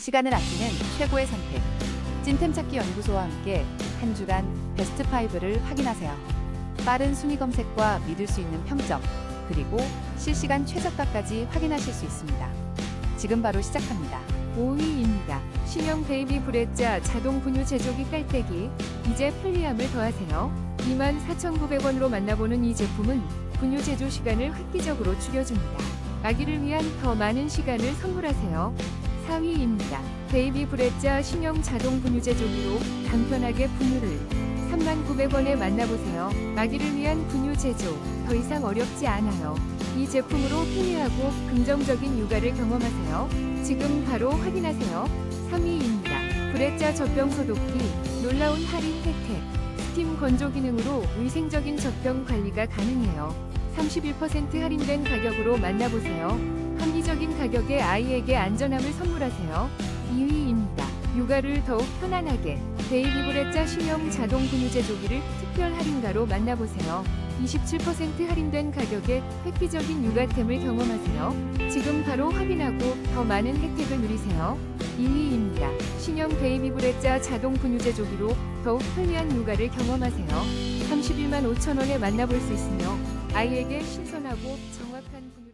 시간을 아끼는 최고의 선택. 찐템 찾기 연구소와 함께 한 주간 베스트 5를 확인하세요. 빠른 순위 검색과 믿을 수 있는 평점, 그리고 실시간 최저가까지 확인하실 수 있습니다. 지금 바로 시작합니다. 5위입니다. 신형 베이비 브레자 자동 분유 제조기 깔때기. 이제 편리함을 더하세요. 24,900원으로 만나보는 이 제품은 분유 제조 시간을 획기적으로 줄여줍니다. 아기를 위한 더 많은 시간을 선물하세요. 4위입니다. 베이비 브레자 신형 자동 분유 제 조기로 간편하게 분유를 39,900원에 만나보세요. 아기를 위한 분유 제조 더 이상 어렵지 않아요. 이 제품으로 편리하고 긍정적인 육아를 경험하세요. 지금 바로 확인하세요. 3위입니다. 브레자 젖병 소독기 놀라운 할인 혜택 스팀 건조 기능으로 위생적인 젖병 관리가 가능해요. 31% 할인된 가격으로 만나보세요. 합리적인 가격에 아이에게 안전함을 선물하세요. 2위입니다. 육아를 더욱 편안하게 베이비 브레자 신형 자동 분유 제 조기를 특별 할인가로 만나보세요. 27% 할인된 가격에 획기적인 육아템을 경험하세요. 지금 바로 확인하고 더 많은 혜택을 누리세요. 1위입니다. 신형 베이비 브레자 자동 분유 제 조기로 더욱 편리한 육아를 경험하세요. 31만 5천 원에 만나볼 수 있으며 아이에게 신선하고 정확한 분유를